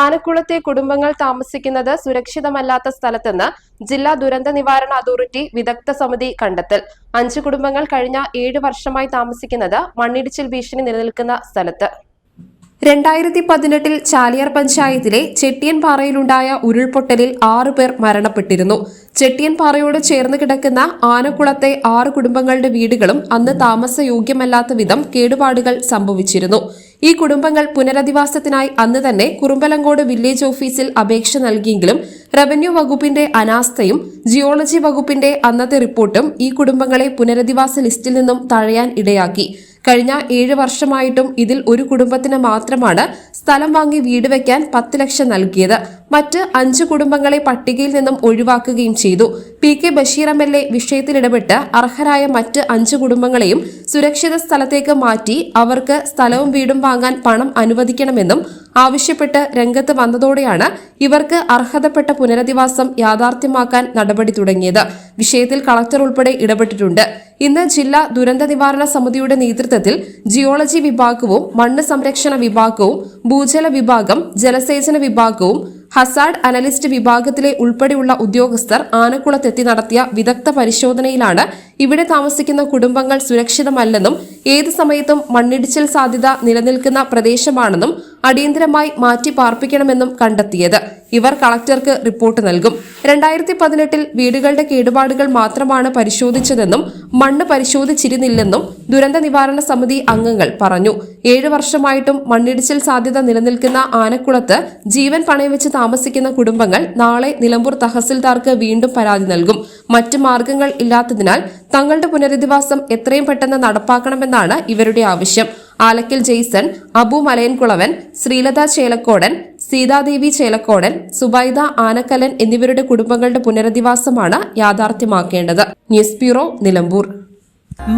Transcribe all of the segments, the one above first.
ആനക്കുളത്തെ കുടുംബങ്ങൾ താമസിക്കുന്നത് സുരക്ഷിതമല്ലാത്ത സ്ഥലത്തെന്ന് ജില്ലാ ദുരന്ത നിവാരണ അതോറിറ്റി വിദഗ്ധ സമിതി കണ്ടെത്തൽ. അഞ്ച് കുടുംബങ്ങൾ കഴിഞ്ഞ ഏഴ് വർഷമായി താമസിക്കുന്നത് മണ്ണിടിച്ചിൽ ഭീഷണി നിലനിൽക്കുന്ന സ്ഥലത്ത്. രണ്ടായിരത്തി പതിനെട്ടിൽ ചാലിയാർ പഞ്ചായത്തിലെ ചെട്ടിയൻപാറയിലുണ്ടായ ഉരുൾപൊട്ടലിൽ ആറു പേർ മരണപ്പെട്ടിരുന്നു. ചെട്ടിയൻപാറയോട് ചേർന്ന് കിടക്കുന്ന ആനക്കുളത്തെ ആറ് കുടുംബങ്ങളുടെ വീടുകളും അന്ന് താമസയോഗ്യമല്ലാത്ത വിധം കേടുപാടുകൾ സംഭവിച്ചിരുന്നു. ഈ കുടുംബങ്ങൾ പുനരധിവാസത്തിനായി അന്ന് തന്നെ കുറുമ്പലങ്കോട് വില്ലേജ് ഓഫീസിൽ അപേക്ഷ നൽകിയെങ്കിലും റവന്യൂ വകുപ്പിന്റെ അനാസ്ഥയും ജിയോളജി വകുപ്പിന്റെ അന്നത്തെ റിപ്പോർട്ടും ഈ കുടുംബങ്ങളെ പുനരധിവാസ ലിസ്റ്റിൽ നിന്നും തഴയാൻ ഇടയാക്കി. കഴിഞ്ഞ ഏഴ് വർഷമായിട്ടും ഇതിൽ ഒരു കുടുംബത്തിന് മാത്രമാണ് സ്ഥലം വാങ്ങി വീട് വയ്ക്കാൻ പത്ത് ലക്ഷം നൽകിയത്. മറ്റ് അഞ്ച് കുടുംബങ്ങളെ പട്ടികയിൽ നിന്നും ഒഴിവാക്കുകയും ചെയ്തു. P K Basheer M L A വിഷയത്തിൽ ഇടപെട്ട് അർഹരായ മറ്റ് അഞ്ച് കുടുംബങ്ങളെയും സുരക്ഷിത സ്ഥലത്തേക്ക് മാറ്റി അവർക്ക് സ്ഥലവും വീടും വാങ്ങാൻ പണം അനുവദിക്കണമെന്നും ആവശ്യപ്പെട്ട് രംഗത്ത് വന്നതോടെയാണ് ഇവർക്ക് അർഹതപ്പെട്ട പുനരധിവാസം യാഥാർത്ഥ്യമാക്കാൻ നടപടി തുടങ്ങിയത്. വിഷയത്തിൽ കളക്ടർ ഉൾപ്പെടെ ഇടപെട്ടിട്ടുണ്ട്. ഇന്ന് ജില്ലാ ദുരന്ത നിവാരണ സമിതിയുടെ നേതൃത്വത്തിൽ ജിയോളജി വിഭാഗവും മണ്ണ് സംരക്ഷണ വിഭാഗവും ഭൂജല വിഭാഗം ജലസേചന വിഭാഗവും ഹസാഡ് അനലിസ്റ്റ് വിഭാഗത്തിലെ ഉൾപ്പെടെയുള്ള ഉദ്യോഗസ്ഥർ ആനക്കുളത്തെത്തി നടത്തിയ വിദഗ്ധ പരിശോധനയിലാണ് ഇവിടെ താമസിക്കുന്ന കുടുംബങ്ങൾ സുരക്ഷിതമല്ലെന്നും ഏത് സമയത്തും മണ്ണിടിച്ചിൽ സാധ്യത നിലനിൽക്കുന്ന പ്രദേശമാണെന്നും അടിയന്തരമായി മാറ്റി പാർപ്പിക്കണമെന്നും കണ്ടെത്തിയത്. ഇവർ കളക്ടർക്ക് റിപ്പോർട്ട് നൽകും. രണ്ടായിരത്തി പതിനെട്ടിൽ വീടുകളുടെ കേടുപാടുകൾ മാത്രമാണ് പരിശോധിച്ചതെന്നും മണ്ണ് പരിശോധിച്ചിരുന്നില്ലെന്നും ദുരന്ത നിവാരണ സമിതി അംഗങ്ങൾ പറഞ്ഞു. ഏഴു വർഷമായിട്ടും മണ്ണിടിച്ചിൽ സാധ്യത നിലനിൽക്കുന്ന ആനക്കുളത്ത് ജീവൻ പണയവെച്ച് താമസിക്കുന്ന കുടുംബങ്ങൾ നാളെ നിലമ്പൂർ തഹസിൽദാർക്ക് വീണ്ടും പരാതി നൽകും. മറ്റ് മാർഗങ്ങൾ ഇല്ലാത്തതിനാൽ തങ്ങളുടെ പുനരധിവാസം എത്രയും പെട്ടെന്ന് നടപ്പാക്കണമെന്നാണ് ഇവരുടെ ആവശ്യം. ആലക്കൽ ജെയ്സൺ അബു മലയൻകുളവൻ ശ്രീലത ചേലക്കോടൻ സീതാദേവി ചേലക്കോടൻ സുബൈദ ആനക്കലൻ എന്നിവരുടെ കുടുംബങ്ങളുടെ പുനരധിവാസമാണ് യാഥാർത്ഥ്യമാക്കേണ്ടത്. News bureau Nilambur.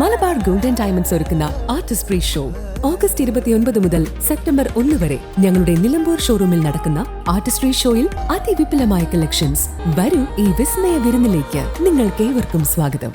Malabar golden diamonds ഒരുക്കുന്ന ആർട്ടിസ്റ്റ് ഫ്രീ ഷോ. ഓഗസ്റ്റ് ഇരുപത്തിയൊൻപത് മുതൽ സെപ്റ്റംബർ ഒന്ന് വരെ ഞങ്ങളുടെ നിലമ്പൂർ ഷോറൂമിൽ നടക്കുന്ന ആർട്ടിസ്ട്രി ഷോയിൽ അതിവിപുലമായ കളക്ഷൻസ് വരൂ ഈ വിസ്മയ വിരുന്നിലേക്ക്. നിങ്ങൾക്ക് ഏവർക്കും സ്വാഗതം.